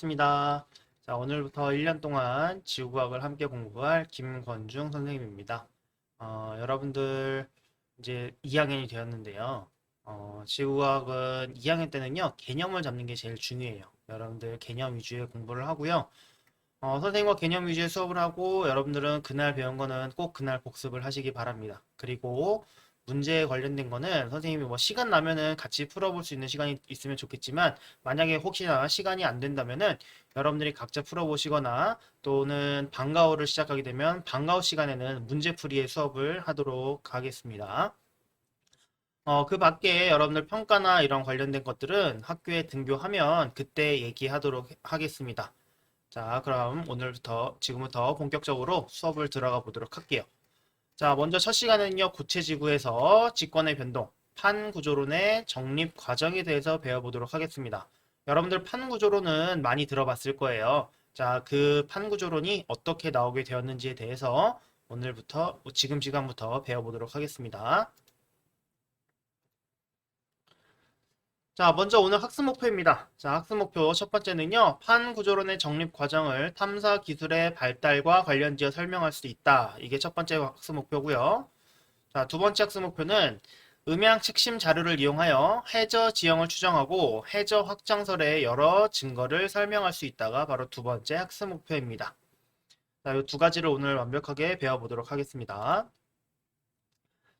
반갑습니다. 자, 오늘부터 1년 동안 지구과학을 함께 공부할 김건중 선생님입니다. 어, 여러분들 이제 2학년이 되었는데요. 어, 지구과학은 2학년 때는요, 개념을 잡는 게 제일 중요해요. 여러분들 개념 위주의 공부를 하고요. 어, 선생님과 개념 위주의 수업을 하고 여러분들은 그날 배운 거는 꼭 그날 복습을 하시기 바랍니다. 그리고 문제에 관련된 거는 선생님이 뭐 시간 나면은 같이 풀어볼 수 있는 시간이 있으면 좋겠지만 만약에 혹시나 시간이 안 된다면은 여러분들이 각자 풀어보시거나 또는 방과후를 시작하게 되면 방과후 시간에는 문제풀이의 수업을 하도록 하겠습니다. 어, 그 밖에 여러분들 평가나 이런 관련된 것들은 학교에 등교하면 그때 얘기하도록 하겠습니다. 자, 그럼 오늘부터, 지금부터 본격적으로 수업을 들어가 보도록 할게요. 자, 먼저 첫 시간은요, 구체 지구에서 직권의 변동, 판 구조론의 정립 과정에 대해서 배워보도록 하겠습니다. 여러분들 판 구조론은 많이 들어봤을 거예요. 자, 그 판 구조론이 어떻게 나오게 되었는지에 대해서 오늘부터, 지금 시간부터 배워보도록 하겠습니다. 자, 먼저 오늘 학습 목표입니다. 자, 학습 목표 첫 번째는요, 판 구조론의 정립 과정을 탐사 기술의 발달과 관련지어 설명할 수 있다. 이게 첫 번째 학습 목표고요. 자, 두 번째 학습 목표는 음향 책심 자료를 이용하여 해저 지형을 추정하고 해저 확장설의 여러 증거를 설명할 수 있다가 바로 두 번째 학습 목표입니다. 자, 이 두 가지를 오늘 완벽하게 배워보도록 하겠습니다.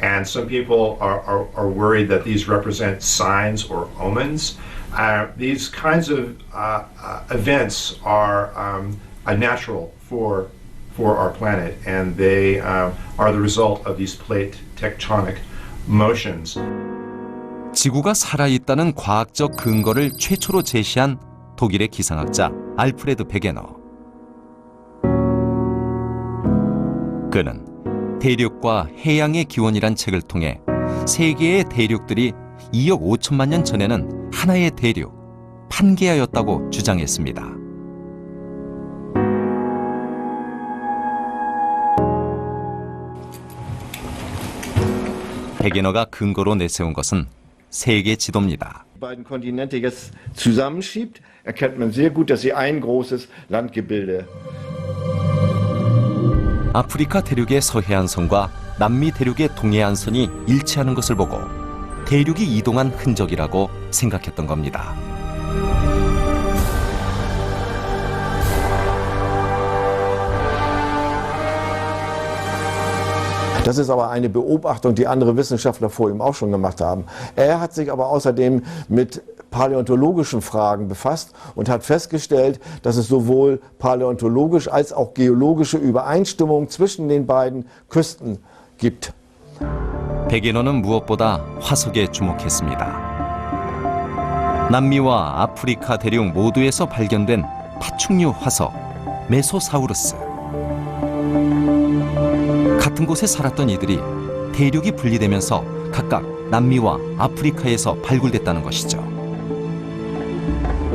And some people are, are, are worried that these represent signs or omens. Uh, these kinds of uh, uh, events are um, unnatural for, for our planet, and they uh, are the result of these plate tectonic motions. 지구가 살아있다는 과학적 근거를 최초로 제시한 독일의 기상학자 알프레드 베게너. 그는 대륙과 해양의 기원이란 책을 통해 세계의 대륙들이 2억 5천만 년 전에는 하나의 대륙, 판게아였다고 주장했습니다. 베게너가 근거로 내세운 것은 세계 지도입니다. 아프리카 대륙의 서해안 선과 남미 대륙의 동해안 선이 일치하는 것을 보고 대륙이 이동한 흔적이라고 생각했던 겁니다. Er paläontologischen Fragen befasst und hat festgestellt, dass es sowohl paläontologisch als auch geologische Übereinstimmung zwischen den beiden Küsten gibt. 베게너는 무엇보다 화석에 주목했습니다. 남미와 아프리카 대륙 모두에서 발견된 파충류 화석 메소사우루스. 같은 곳에 살았던 이들이 대륙이 분리되면서 각각 남미와 아프리카에서 발굴됐다는 것이죠.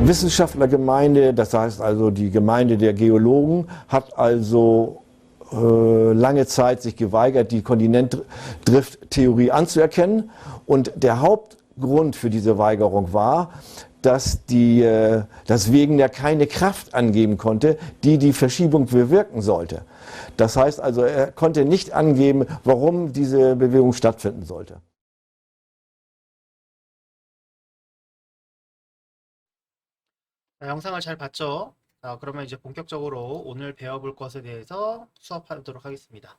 Wissenschaftlergemeinde, das heißt also die Gemeinde der Geologen, hat also äh, lange Zeit sich geweigert, die Kontinentdrifttheorie anzuerkennen. Und der Hauptgrund für diese Weigerung war, dass, die, äh, dass Wegener keine Kraft angeben konnte, die die Verschiebung bewirken sollte. Das heißt also, er konnte nicht angeben, warum diese Bewegung stattfinden sollte. 자, 영상을 잘 봤죠? 자, 그러면 이제 본격적으로 오늘 배워볼 것에 대해서 수업하도록 하겠습니다.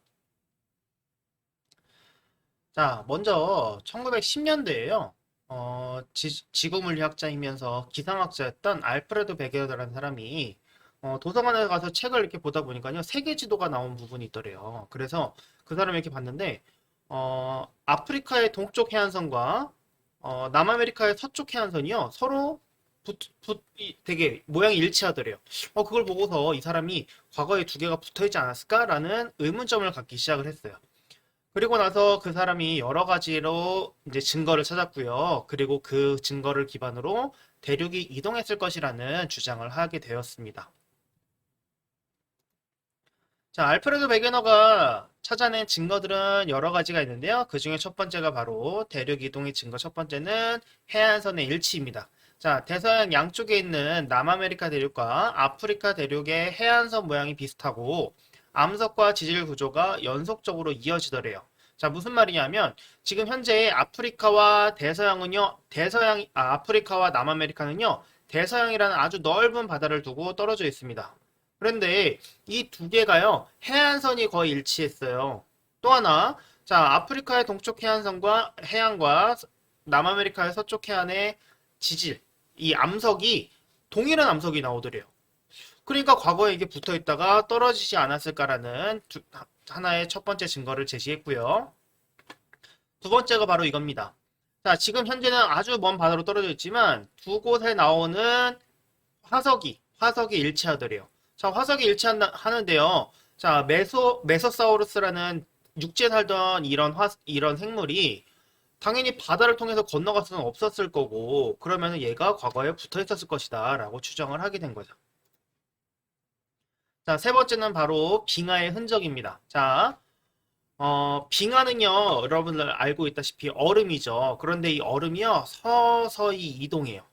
자, 먼저 1910년대에요. 어, 지, 지구물리학자이면서 기상학자였던 알프레드 베게너라는 사람이 어, 도서관에 가서 책을 이렇게 보다 보니까요, 세계 지도가 나온 부분이 있더래요. 그래서 그 사람이 이렇게 봤는데, 어, 아프리카의 동쪽 해안선과 어, 남아메리카의 서쪽 해안선이요, 서로 붙, 붙, 이- 되게 모양이 일치하더래요. 어, 그걸 보고서 이 사람이 과거에 두 개가 붙어 있지 않았을까라는 의문점을 갖기 시작을 했어요. 그리고 나서 그 사람이 여러 가지로 이제 증거를 찾았고요. 그리고 그 증거를 기반으로 대륙이 이동했을 것이라는 주장을 하게 되었습니다. 자, 알프레드 베게너가 찾아낸 증거들은 여러 가지가 있는데요. 그 중에 첫 번째가 바로 대륙 이동의 증거 첫 번째는 해안선의 일치입니다. 자, 대서양 양쪽에 있는 남아메리카 대륙과 아프리카 대륙의 해안선 모양이 비슷하고 암석과 지질 구조가 연속적으로 이어지더래요. 자, 무슨 말이냐면 지금 현재 아프리카와 대서양은요, 대서양, 아, 아프리카와 남아메리카는요, 대서양이라는 아주 넓은 바다를 두고 떨어져 있습니다. 그런데 이 두 개가요, 해안선이 거의 일치했어요. 또 하나, 자, 아프리카의 동쪽 해안선과 해안과 남아메리카의 서쪽 해안의 지질, 이 암석이 동일한 암석이 나오더래요. 그러니까 과거에 이게 붙어 있다가 떨어지지 않았을까라는 두- 하나의 첫 번째 증거를 제시했고요. 두 번째가 바로 이겁니다. 자, 지금 현재는 아주 먼 바다로 떨어져 있지만 두 곳에 나오는 화석이 화석이 일치하더래요. 자, 화석이 일치하는데요. 자, 메소 메소사우루스라는 육지에 살던 이런 화 이런 생물이 당연히 바다를 통해서 건너갈 수는 없었을 거고 그러면은 얘가 과거에 붙어 있었을 것이다 라고 추정을 하게 된 거죠. 자, 세 번째는 바로 빙하의 흔적입니다. 자, 어, 빙하는요, 여러분들 알고 있다시피 얼음이죠. 그런데 이 얼음이요, 서서히 이동해요.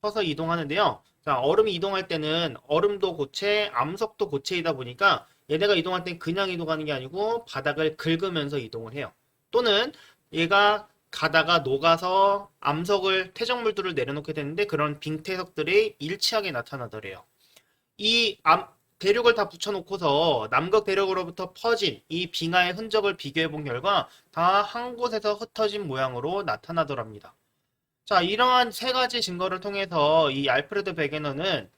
서서히 이동하는데요. 자, 얼음이 이동할 때는 얼음도 고체, 암석도 고체이다 보니까 얘네가 이동할 땐 그냥 이동하는 게 아니고 바닥을 긁으면서 이동을 해요. 또는 얘가 가다가 녹아서 암석을, 퇴적물들을 내려놓게 되는데 그런 빙태석들이 일치하게 나타나더래요. 이 암, 대륙을 다 붙여놓고서 남극 대륙으로부터 퍼진 이 빙하의 흔적을 비교해 본 결과 다 한 곳에서 흩어진 모양으로 나타나더랍니다. 자, 이러한 세 가지 증거를 통해서 이 알프레드 베게너는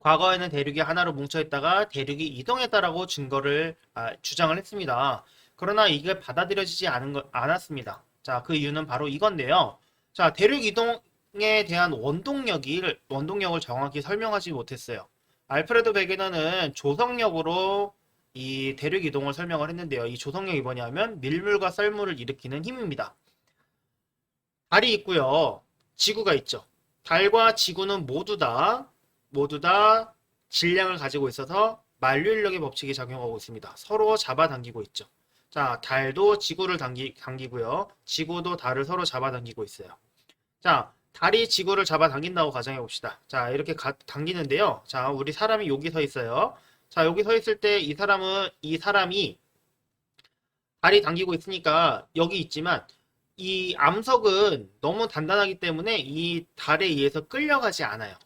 과거에는 대륙이 하나로 뭉쳐있다가 대륙이 이동했다라고 증거를 아, 주장을 했습니다. 그러나 이게 받아들여지지 않은 것, 않았습니다. 자, 그 이유는 바로 이건데요. 자, 대륙 이동에 대한 원동력이 원동력을 정확히 설명하지 못했어요. 알프레드 베게너는 조성력으로 이 대륙 이동을 설명을 했는데요. 이 조성력이 뭐냐면 밀물과 썰물을 일으키는 힘입니다. 달이 있고요. 지구가 있죠. 달과 지구는 모두 다 모두 다 질량을 가지고 있어서 만류인력의 법칙이 작용하고 있습니다. 서로 잡아당기고 있죠. 자, 달도 지구를 당기, 당기고요. 지구도 달을 서로 잡아당기고 있어요. 자, 달이 지구를 잡아당긴다고 가정해 봅시다. 자, 이렇게 가- 당기는데요. 자, 우리 사람이 여기 서 있어요. 자, 여기 서 있을 때 이 사람은, 이 사람이 달이 당기고 있으니까 여기 있지만 이 암석은 너무 단단하기 때문에 이 달에 의해서 끌려가지 않아요.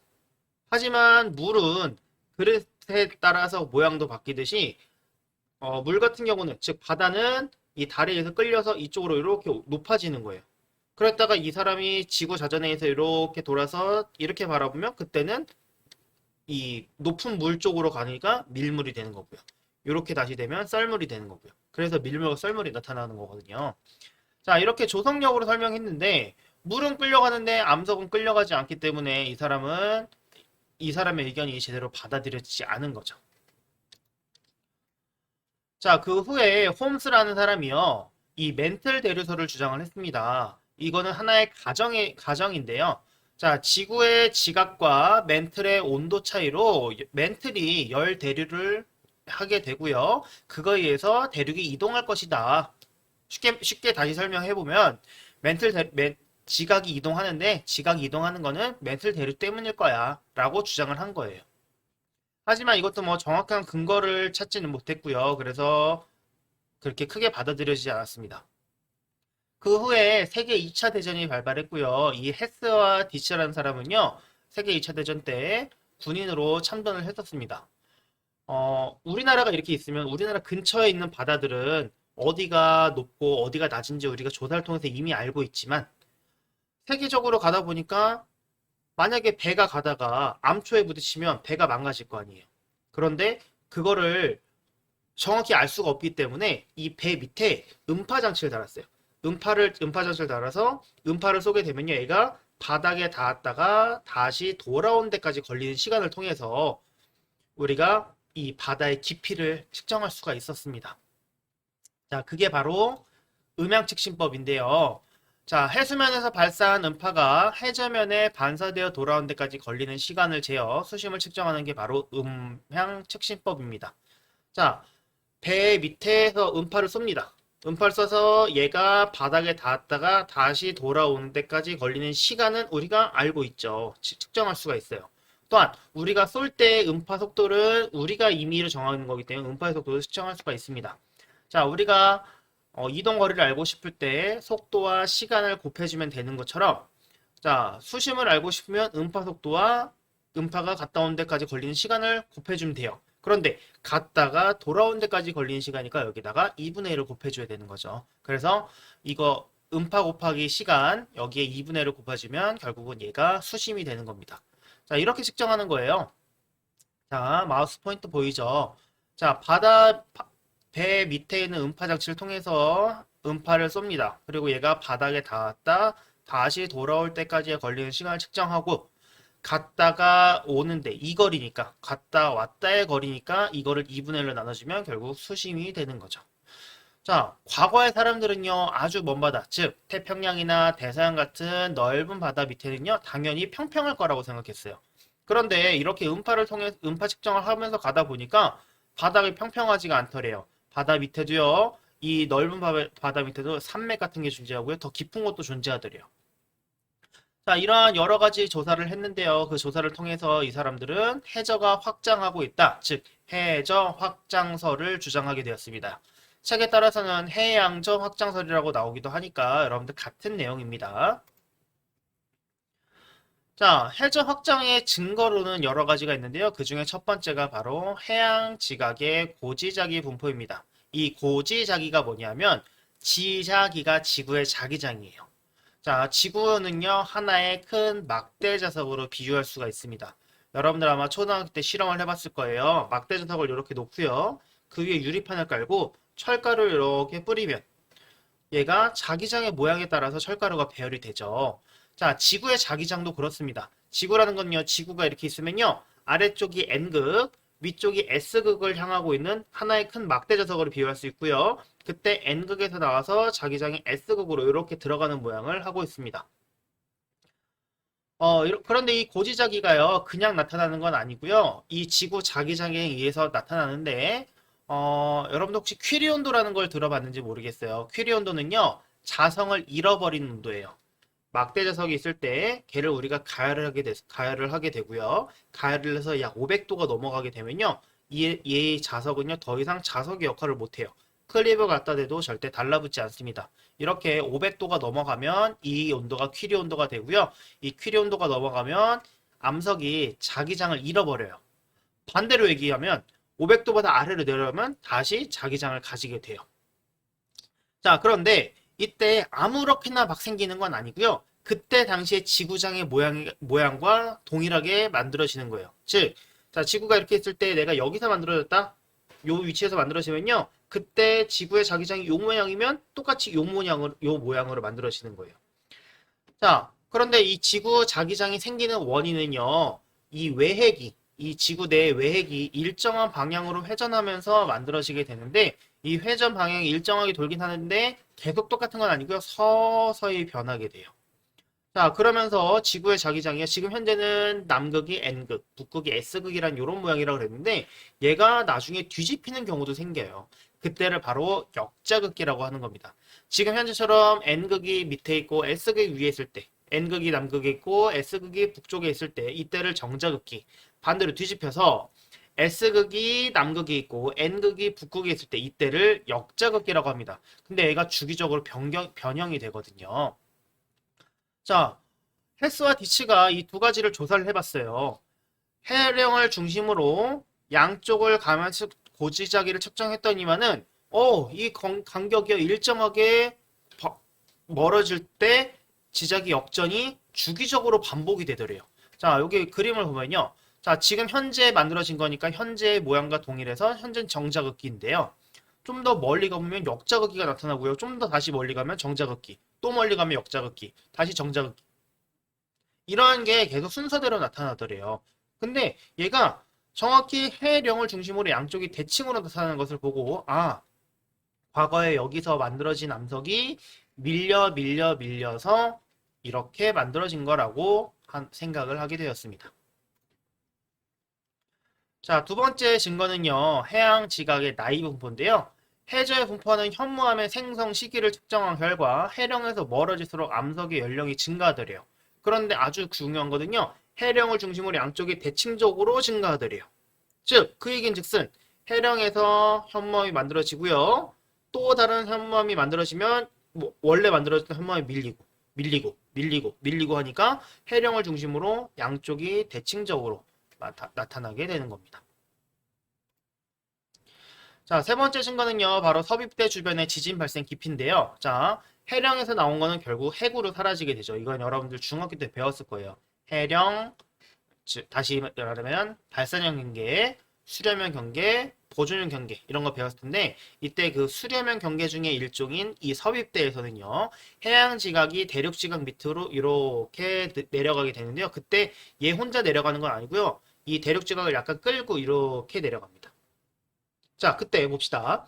하지만 물은 그릇에 따라서 모양도 바뀌듯이 어, 물 같은 경우는 즉 바다는 이 의해서 끌려서 이쪽으로 이렇게 높아지는 거예요. 그랬다가 이 사람이 지구 자전에서 이렇게 돌아서 이렇게 바라보면 그때는 이 높은 물 쪽으로 가니까 밀물이 되는 거고요. 이렇게 다시 되면 썰물이 되는 거고요. 그래서 밀물과 썰물이 나타나는 거거든요. 자, 이렇게 조성력으로 설명했는데 물은 끌려가는데 암석은 끌려가지 않기 때문에 이 사람은 이 사람의 의견이 제대로 받아들여지지 않은 거죠. 자, 그 후에 홈스라는 사람이요. 이 멘틀 대류설을 주장을 했습니다. 이거는 하나의 가정의 가정인데요. 자, 지구의 지각과 멘틀의 온도 차이로 멘틀이 열 대류를 하게 되고요. 그거에 의해서 대륙이 이동할 것이다. 쉽게 쉽게 다시 설명해 보면 멘틀 대, 멘, 지각이 이동하는데 지각이 이동하는 거는 멘틀 대류 때문일 거야라고 주장을 한 거예요. 하지만 이것도 뭐 정확한 근거를 찾지는 못했고요. 그래서 그렇게 크게 받아들여지지 않았습니다. 그 후에 세계 2차 대전이 발발했고요. 이 헤스와 디츠라는 사람은요. 세계 2차 대전 때 군인으로 참전을 했었습니다. 어, 우리나라가 이렇게 있으면 우리나라 근처에 있는 바다들은 어디가 높고 어디가 낮은지 우리가 조사를 통해서 이미 알고 있지만 세계적으로 가다 보니까 만약에 배가 가다가 암초에 부딪히면 배가 망가질 거 아니에요. 그런데 그거를 정확히 알 수가 없기 때문에 이 배 밑에 음파 장치를 달았어요. 음파를 음파 장치를 달아서 음파를 쏘게 되면요, 얘가 바닥에 닿았다가 다시 돌아온 데까지 걸리는 시간을 통해서 우리가 이 바다의 깊이를 측정할 수가 있었습니다. 자, 그게 바로 음향측심법인데요. 자, 해수면에서 발사한 음파가 해저면에 반사되어 돌아온 데까지 걸리는 시간을 재어 수심을 측정하는 게 바로 음향측심법입니다. 자, 배 밑에서 음파를 쏩니다. 음파를 쏴서 얘가 바닥에 닿았다가 다시 돌아오는 데까지 걸리는 시간은 우리가 알고 있죠. 치- 측정할 수가 있어요. 또한 우리가 쏠 때 음파 속도를 우리가 임의로 정하는 거기 때문에 음파의 속도를 측정할 수가 있습니다. 자, 우리가 어, 이동 거리를 알고 싶을 때 속도와 시간을 곱해주면 되는 것처럼 자, 수심을 알고 싶으면 음파 속도와 음파가 갔다 온 데까지 걸리는 시간을 곱해주면 돼요. 그런데 갔다가 돌아온 데까지 걸리는 시간이니까 여기다가 2분의 1을 곱해줘야 되는 거죠. 그래서 이거 음파 곱하기 시간 여기에 2분의 1을 곱해주면 결국은 얘가 수심이 되는 겁니다. 자, 이렇게 측정하는 거예요. 자, 마우스 포인트 보이죠? 자, 바다 바- 배 밑에 있는 음파 장치를 통해서 음파를 쏩니다. 그리고 얘가 바닥에 닿았다 다시 돌아올 때까지 걸리는 시간을 측정하고 갔다가 오는데 이 거리니까 갔다 왔다의 거리니까 이거를 2분의 1로 나눠주면 결국 수심이 되는 거죠. 자, 과거의 사람들은요, 아주 먼 바다, 즉, 태평양이나 대서양 같은 넓은 바다 밑에는요, 당연히 평평할 거라고 생각했어요. 그런데 이렇게 음파를 통해, 음파 측정을 하면서 가다 보니까 바닥이 평평하지가 않더래요. 바다 밑에도요, 이 넓은 바- 바다 밑에도 산맥 같은 게 존재하고요, 더 깊은 곳도 존재하더래요. 자, 이러한 여러 가지 조사를 했는데요. 그 조사를 통해서 이 사람들은 해저가 확장하고 있다. 즉, 해저 확장설을 주장하게 되었습니다. 책에 따라서는 해양저 확장설이라고 나오기도 하니까 여러분들 같은 내용입니다. 자, 해저 확장의 증거로는 여러 가지가 있는데요. 그 중에 첫 번째가 바로 해양 지각의 고지자기 분포입니다. 이 고지자기가 뭐냐면 지자기가 지구의 자기장이에요. 자, 지구는요, 하나의 큰 막대 자석으로 비유할 수가 있습니다. 여러분들 아마 초등학교 때 실험을 해봤을 거예요. 막대 자석을 이렇게 놓고요. 그 위에 유리판을 깔고 철가루를 이렇게 뿌리면 얘가 자기장의 모양에 따라서 철가루가 배열이 되죠. 자, 지구의 자기장도 그렇습니다. 지구라는 건요, 지구가 이렇게 있으면요, 아래쪽이 N극, 위쪽이 S극을 향하고 있는 하나의 큰 막대 자석으로 비유할 수 있고요. 그때 N극에서 나와서 자기장이 S극으로 이렇게 들어가는 모양을 하고 있습니다. 어, 그런데 이 고지자기가요, 그냥 나타나는 건 아니고요. 이 지구 자기장에 의해서 나타나는데, 어, 여러분도 혹시 퀴리 온도라는 걸 들어봤는지 모르겠어요. 퀴리 온도는요, 자성을 잃어버린 온도예요. 막대 자석이 있을 때 걔를 우리가 가열을 하게 돼, 가열을 하게 되고요. 가열을 해서 약 500도가 넘어가게 되면요. 이, 이 자석은요, 더 이상 자석의 역할을 못 해요. 클리브 갖다 대도 절대 달라붙지 않습니다. 이렇게 500도가 넘어가면 이 온도가 퀴리 온도가 되고요. 이 퀴리 온도가 넘어가면 암석이 자기장을 잃어버려요. 반대로 얘기하면 500도보다 아래로 내려가면 다시 자기장을 가지게 돼요. 자, 그런데 이때 아무렇게나 막 생기는 건 아니고요. 그때 당시에 지구장의 모양, 모양과 동일하게 만들어지는 거예요. 즉, 자, 지구가 이렇게 있을 때 내가 여기서 만들어졌다? 요 위치에서 만들어지면요. 그때 지구의 자기장이 요 모양이면 똑같이 요 모양으로, 요 모양으로 만들어지는 거예요. 자, 그런데 이 지구 자기장이 생기는 원인은요. 이 외핵이, 이 지구 내의 외핵이 일정한 방향으로 회전하면서 만들어지게 되는데 이 회전 방향이 일정하게 돌긴 하는데 계속 똑같은 건 아니고요. 서서히 변하게 돼요. 자, 그러면서 지구의 자기장이요. 지금 현재는 남극이 N극, 북극이 S극이란 이런 모양이라고 그랬는데 얘가 나중에 뒤집히는 경우도 생겨요. 그때를 바로 역자극기라고 하는 겁니다. 지금 현재처럼 N극이 밑에 있고 S극이 위에 있을 때, N극이 남극에 있고 S극이 북쪽에 있을 때 이때를 정자극기, 반대로 뒤집혀서 S극이 남극에 있고 N극이 북극에 있을 때 이때를 역자극기라고 합니다. 근데 얘가 주기적으로 변경, 변형이 되거든요. 자, 헬스와 디치가 이 두 가지를 조사를 해봤어요. 해령을 중심으로 양쪽을 가면서 고지자기를 측정했더니만은 어, 이 건- 간격이 일정하게 버- 멀어질 때 지자기 역전이 주기적으로 반복이 되더래요. 자, 여기 그림을 보면요. 자, 지금 현재 만들어진 거니까 현재의 모양과 동일해서 현재는 정자극기인데요. 좀 더 멀리 가보면 역자극기가 나타나고요. 좀 더 다시 멀리 가면 정자극기, 또 멀리 가면 역자극기, 다시 정자극기. 이러한 게 계속 순서대로 나타나더래요. 근데 얘가 정확히 해령을 중심으로 양쪽이 대칭으로 나타나는 것을 보고 아 과거에 여기서 만들어진 암석이 밀려 밀려 밀려서 이렇게 만들어진 거라고 한 생각을 하게 되었습니다. 자, 두 번째 증거는요. 해양 지각의 나이 분포인데요. 해저의 분포는 현무암의 생성 시기를 측정한 결과 해령에서 멀어질수록 암석의 연령이 증가하더래요. 그런데 아주 중요한 거는요. 해령을 중심으로 양쪽이 대칭적으로 증가하더래요. 즉, 그 얘기는 즉슨 해령에서 현무암이 만들어지고요. 또 다른 현무암이 만들어지면 뭐 원래 만들어졌던 현무암이 밀리고 밀리고 밀리고 밀리고 하니까 해령을 중심으로 양쪽이 대칭적으로 나타, 나타나게 되는 겁니다. 자, 세 번째 증거는요, 바로 섭입대 주변의 지진 발생 깊이인데요. 자, 해령에서 나온 거는 결국 해구로 사라지게 되죠. 이건 여러분들 중학교 때 배웠을 거예요. 해령, 즉, 다시 말하면 발산형 경계, 수렴형 경계, 보존형 경계 이런 거 배웠을 텐데 이때 그 수렴형 경계 중에 일종인 이 섭입대에서는요 해양 지각이 대륙 지각 밑으로 이렇게 내- 내려가게 되는데요 그때 얘 혼자 내려가는 건 아니고요 이 대륙 지각을 약간 끌고 이렇게 내려갑니다 자 그때 봅시다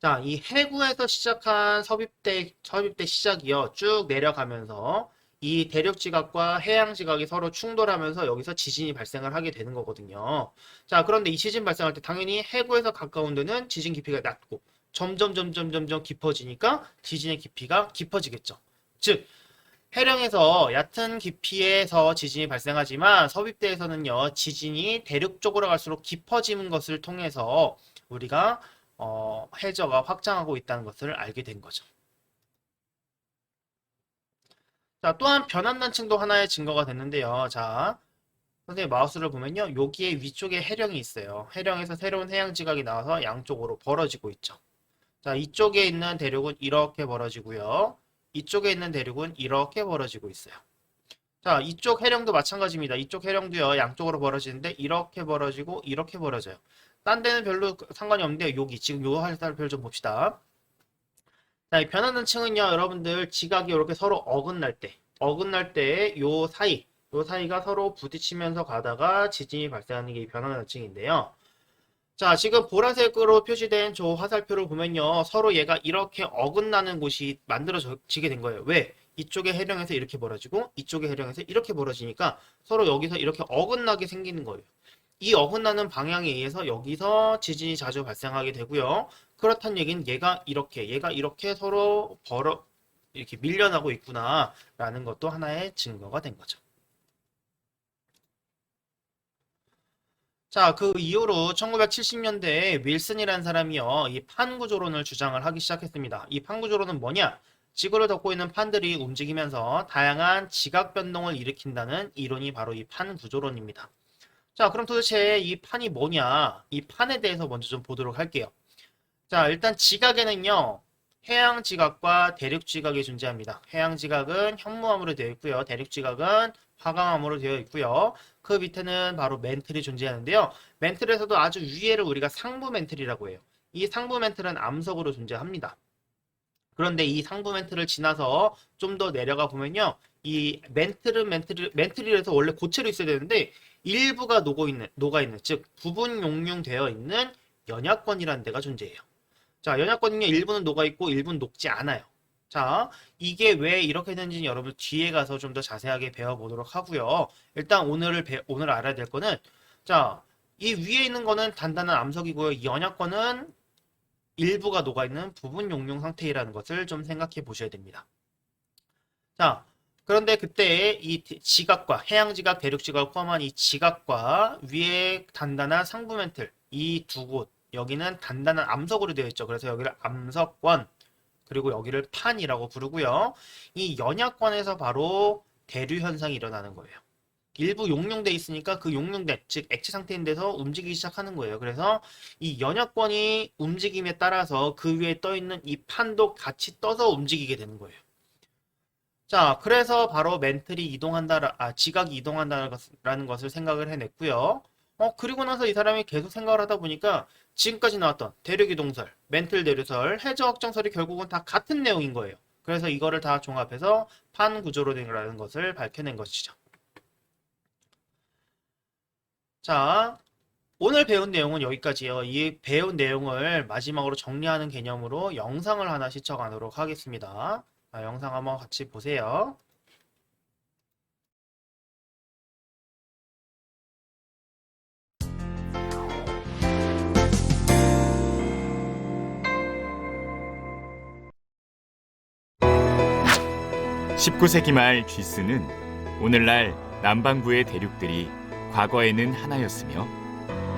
자 이 해구에서 시작한 섭입대 섭입대 시작이요 쭉 내려가면서 이 대륙 지각과 해양 지각이 서로 충돌하면서 여기서 지진이 발생을 하게 되는 거거든요. 자, 그런데 이 지진 발생할 때 당연히 해구에서 가까운 데는 지진 깊이가 낮고 점점 점점 점점 깊어지니까 지진의 깊이가 깊어지겠죠. 즉 해령에서 얕은 깊이에서 지진이 발생하지만 섭입대에서는요 지진이 대륙 쪽으로 갈수록 깊어지는 것을 통해서 우리가 어, 해저가 확장하고 있다는 것을 알게 된 거죠. 자, 또한 변환단층도 하나의 증거가 됐는데요. 자, 선생님 마우스를 보면요. 여기에 위쪽에 해령이 있어요. 해령에서 새로운 해양 지각이 나와서 양쪽으로 벌어지고 있죠. 자, 이쪽에 있는 대륙은 이렇게 벌어지고요. 이쪽에 있는 대륙은 이렇게 벌어지고 있어요. 자, 이쪽 해령도 마찬가지입니다. 이쪽 해령도요. 양쪽으로 벌어지는데 이렇게 벌어지고 이렇게 벌어져요. 딴 데는 별로 상관이 없는데 여기 지금 요 화살표 좀 봅시다. 자, 이 변하는 층은요, 여러분들 지각이 이렇게 서로 어긋날 때, 어긋날 때 요 사이, 요 사이가 서로 부딪히면서 가다가 지진이 발생하는 게 이 변하는 층인데요. 자, 지금 보라색으로 표시된 저 화살표를 보면요, 서로 얘가 이렇게 어긋나는 곳이 만들어지게 된 거예요. 왜? 이쪽의 해령에서 이렇게 벌어지고, 이쪽의 해령에서 이렇게 벌어지니까 서로 여기서 이렇게 어긋나게 생기는 거예요. 이 어긋나는 방향에 의해서 여기서 지진이 자주 발생하게 되고요. 그렇다는 얘기는 얘가 이렇게, 얘가 이렇게 서로 벌어, 이렇게 밀려나고 있구나라는 것도 하나의 증거가 된 거죠. 자, 그 이후로 1970년대에 윌슨이라는 사람이요, 이 판구조론을 주장을 하기 시작했습니다. 이 판구조론은 뭐냐? 지구를 덮고 있는 판들이 움직이면서 다양한 지각 변동을 일으킨다는 이론이 바로 이 판구조론입니다. 자, 그럼 도대체 이 판이 뭐냐? 이 판에 대해서 먼저 좀 보도록 할게요. 자, 일단 지각에는요, 해양 지각과 대륙 지각이 존재합니다. 해양 지각은 현무암으로 되어 있고요. 대륙 지각은 화강암으로 되어 있고요. 그 밑에는 바로 멘틀이 존재하는데요. 멘틀에서도 아주 위에를 우리가 상부 멘틀이라고 해요. 이 상부 멘틀은 암석으로 존재합니다. 그런데 이 상부 멘틀을 지나서 좀 더 내려가 보면요. 이 멘틀은 멘틀, 멘틀이라서 원래 고체로 있어야 되는데 일부가 녹아 있는, 녹아 있는, 즉 부분 용융되어 있는 연약권이라는 데가 존재해요. 자, 연약권은요, 일부는 녹아 있고 일부는 녹지 않아요. 자, 이게 왜 이렇게 되는지 여러분 뒤에 가서 좀 더 자세하게 배워보도록 하고요. 일단 오늘을 배, 오늘 알아야 될 거는, 자, 이 위에 있는 거는 단단한 암석이고요. 이 연약권은 일부가 녹아 있는 부분 용융 상태라는 것을 좀 생각해 보셔야 됩니다. 자, 그런데 그때 이 지각과 해양 지각, 대륙 지각을 포함한 이 지각과 위에 단단한 상부 멘틀 이 두 곳 여기는 단단한 암석으로 되어 있죠. 그래서 여기를 암석권 그리고 여기를 판이라고 부르고요. 이 연약권에서 바로 대류 현상이 일어나는 거예요. 일부 용융돼 있으니까 그 용융된 즉 액체 상태인 데서 움직이기 시작하는 거예요. 그래서 이 연약권이 움직임에 따라서 그 위에 떠 있는 이 판도 같이 떠서 움직이게 되는 거예요. 자, 그래서 바로 멘틀이 이동한다, 아, 지각이 이동한다는 것을 생각을 해냈고요. 어, 그리고 나서 이 사람이 계속 생각을 하다 보니까 지금까지 나왔던 대륙 이동설, 멘틀 대류설, 해저 확장설이 결국은 다 같은 내용인 거예요. 그래서 이거를 다 종합해서 판 구조로 된 거라는 것을 밝혀낸 것이죠. 자, 오늘 배운 내용은 여기까지요. 이 배운 내용을 마지막으로 정리하는 개념으로 영상을 하나 시청하도록 하겠습니다. 자, 영상 한번 같이 보세요. 십구 세기 말 쥐스는 오늘날 남반구의 대륙들이 과거에는 하나였으며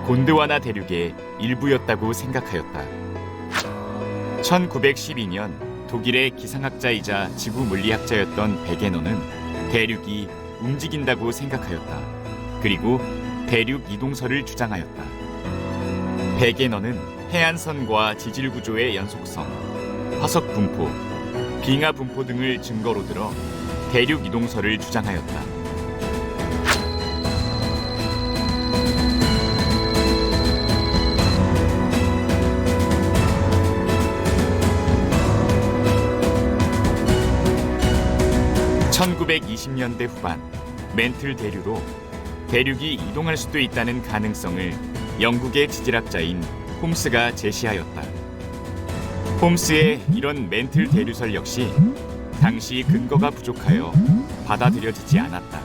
곤드와나 대륙의 일부였다고 생각하였다. 1912년 독일의 기상학자이자 지구 물리학자였던 베게너는 대륙이 움직인다고 생각하였다. 그리고 대륙 이동설을 주장하였다. 베게너는 해안선과 지질 구조의 연속성, 화석 분포, 빙하 분포 등을 증거로 들어 대륙 이동설을 주장하였다. (1920년대) 후반 멘틀 대류로 대륙이 이동할 수도 있다는 가능성을 영국의 지질학자인 홈스가 제시하였다. 홈스의 이런 멘틀 대류설 역시 당시 근거가 부족하여 받아들여지지 않았다.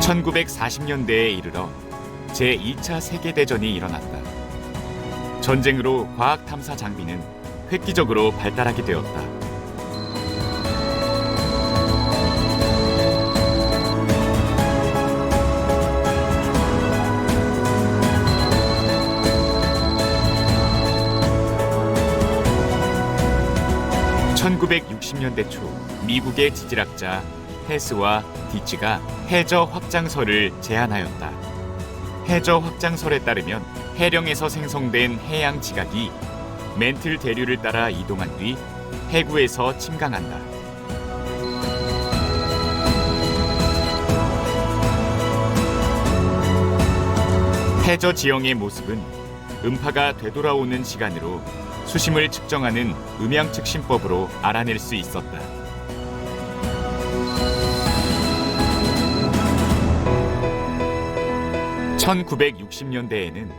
1940년대에 이르러 제2차 세계대전이 일어났다. 전쟁으로 과학 탐사 장비는 획기적으로 발달하게 되었다. (1960년대) 초 미국의 지질학자 헤스와 디치가 해저 확장설을 제안하였다. 해저 확장설에 따르면 해령에서 생성된 해양 지각이 멘틀 대류를 따라 이동한 뒤 해구에서 침강한다. 해저 지형의 모습은 음파가 되돌아오는 시간으로 수심을 측정하는 음양 측심법으로 알아낼 수 있었다. (1960년대에는)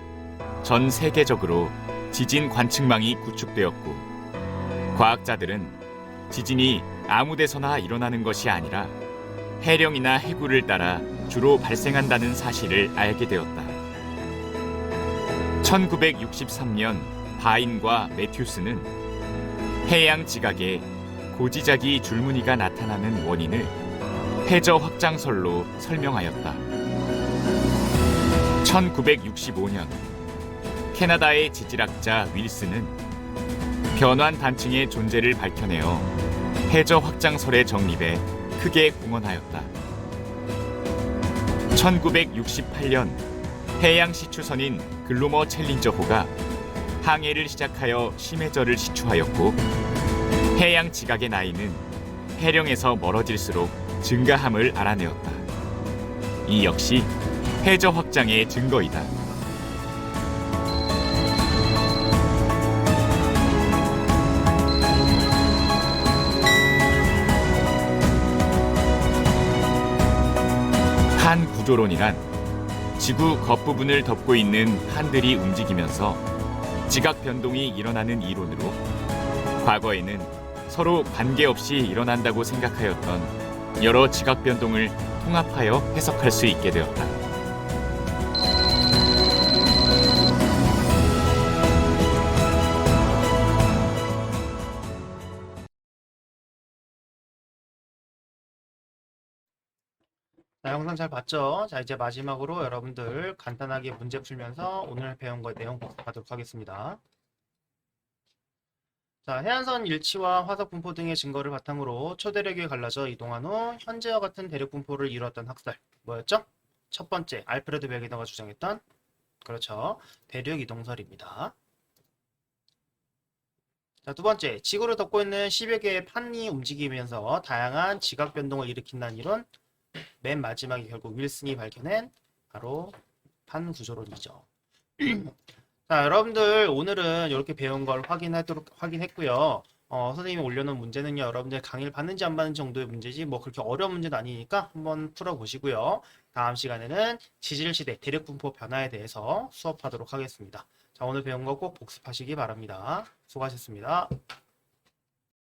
전 세계적으로 지진 관측망이 구축되었고 과학자들은 지진이 아무 데서나 일어나는 것이 아니라 해령이나 해구를 따라 주로 발생한다는 사실을 알게 되었다. 1963년 바인과 매튜스는 해양 지각에 고지작이 줄무늬가 나타나는 원인을 해저 확장설로 설명하였다. 1965년 캐나다의 지질학자 윌슨은 변환 단층의 존재를 밝혀내어 해저 확장설의 정립에 크게 공헌하였다. 1968년 해양 시추선인 글로머 챌린저호가 항해를 시작하여 심해저를 시추하였고 해양 지각의 나이는 해령에서 멀어질수록 증가함을 알아내었다. 이 역시 해저 확장의 증거이다. 한 구조론이란 지구 겉부분을 덮고 있는 한들이 움직이면서 지각 변동이 일어나는 이론으로 과거에는 서로 관계 없이 일어난다고 생각하였던 여러 지각 변동을 통합하여 해석할 수 있게 되었다. 영상 잘 봤죠? 자, 이제 마지막으로 여러분들 간단하게 문제 풀면서 오늘 배운 거 내용 복습하도록 하겠습니다. 자, 해안선 일치와 화석 분포 등의 증거를 바탕으로 초대륙에 갈라져 이동한 후 현재와 같은 대륙 분포를 이루었던 학설. 뭐였죠? 첫 번째, 알프레드 베게너가 주장했던 그렇죠. 대륙 이동설입니다. 자, 두 번째, 지구를 덮고 있는 10여 개의 판이 움직이면서 다양한 지각 변동을 일으킨다는 이론. 맨 마지막에 결국 윌슨이 밝혀낸 바로 판 구조론이죠. 자, 여러분들 오늘은 이렇게 배운 걸 확인하도록 확인했고요. 어, 선생님이 올려놓은 문제는요, 여러분들 강의를 받는지 안 받는 정도의 문제지, 뭐 그렇게 어려운 문제는 아니니까 한번 풀어보시고요. 다음 시간에는 지질시대 대륙분포 변화에 대해서 수업하도록 하겠습니다. 자, 오늘 배운 거 꼭 복습하시기 바랍니다. 수고하셨습니다.